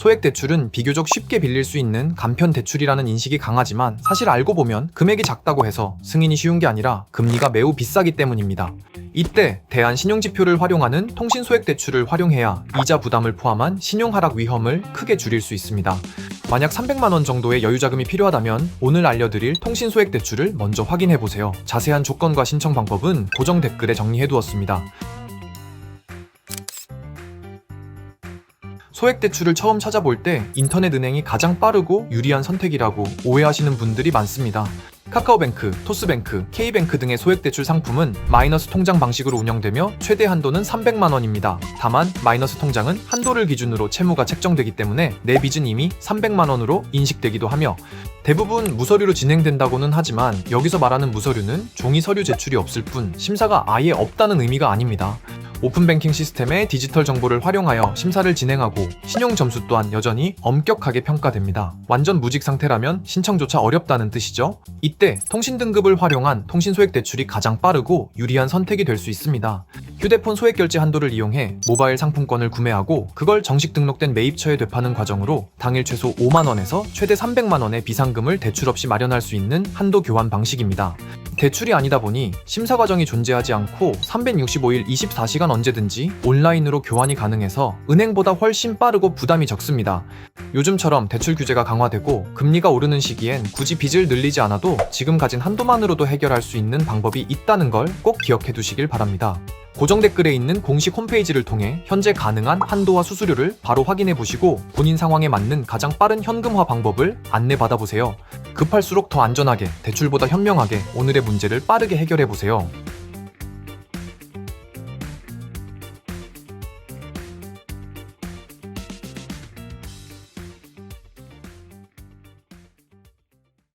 소액 대출은 비교적 쉽게 빌릴 수 있는 간편 대출이라는 인식이 강하지만 사실 알고 보면 금액이 작다고 해서 승인이 쉬운 게 아니라 금리가 매우 비싸기 때문입니다. 이때 대한 신용지표를 활용하는 통신 소액 대출을 활용해야 이자 부담을 포함한 신용 하락 위험을 크게 줄일 수 있습니다. 만약 300만 원 정도의 여유 자금이 필요하다면 오늘 알려드릴 통신 소액 대출을 먼저 확인해 보세요. 자세한 조건과 신청 방법은 고정 댓글에 정리해 두었습니다. 소액 대출을 처음 찾아볼 때 인터넷 은행이 가장 빠르고 유리한 선택이라고 오해하시는 분들이 많습니다. 카카오뱅크, 토스뱅크, K뱅크 등의 소액 대출 상품은 마이너스 통장 방식으로 운영되며 최대 한도는 300만 원입니다. 다만 마이너스 통장은 한도를 기준으로 채무가 책정되기 때문에 내 빚은 이미 300만 원으로 인식되기도 하며 대부분 무서류로 진행된다고는 하지만 여기서 말하는 무서류는 종이 서류 제출이 없을 뿐 심사가 아예 없다는 의미가 아닙니다. 오픈뱅킹 시스템의 디지털 정보를 활용하여 심사를 진행하고 신용 점수 또한 여전히 엄격하게 평가됩니다. 완전 무직 상태라면 신청조차 어렵다는 뜻이죠. 이때 통신 등급을 활용한 통신 소액 대출이 가장 빠르고 유리한 선택이 될 수 있습니다. 휴대폰 소액 결제 한도를 이용해 모바일 상품권을 구매하고 그걸 정식 등록된 매입처에 되파는 과정으로 당일 최소 5만 원에서 최대 300만 원의 비상금을 대출 없이 마련할 수 있는 한도 교환 방식입니다. 대출이 아니다 보니 심사 과정이 존재하지 않고 365일 24시간 언제든지 온라인으로 교환이 가능해서 은행보다 훨씬 빠르고 부담이 적습니다. 요즘처럼 대출 규제가 강화되고 금리가 오르는 시기엔 굳이 빚을 늘리지 않아도 지금 가진 한도만으로도 해결할 수 있는 방법이 있다는 걸 꼭 기억해 두시길 바랍니다. 고정 댓글에 있는 공식 홈페이지를 통해 현재 가능한 한도와 수수료를 바로 확인해 보시고 본인 상황에 맞는 가장 빠른 현금화 방법을 안내 받아 보세요. 급할수록 더 안전하게, 대출보다 현명하게 오늘의 문제를 빠르게 해결해 보세요.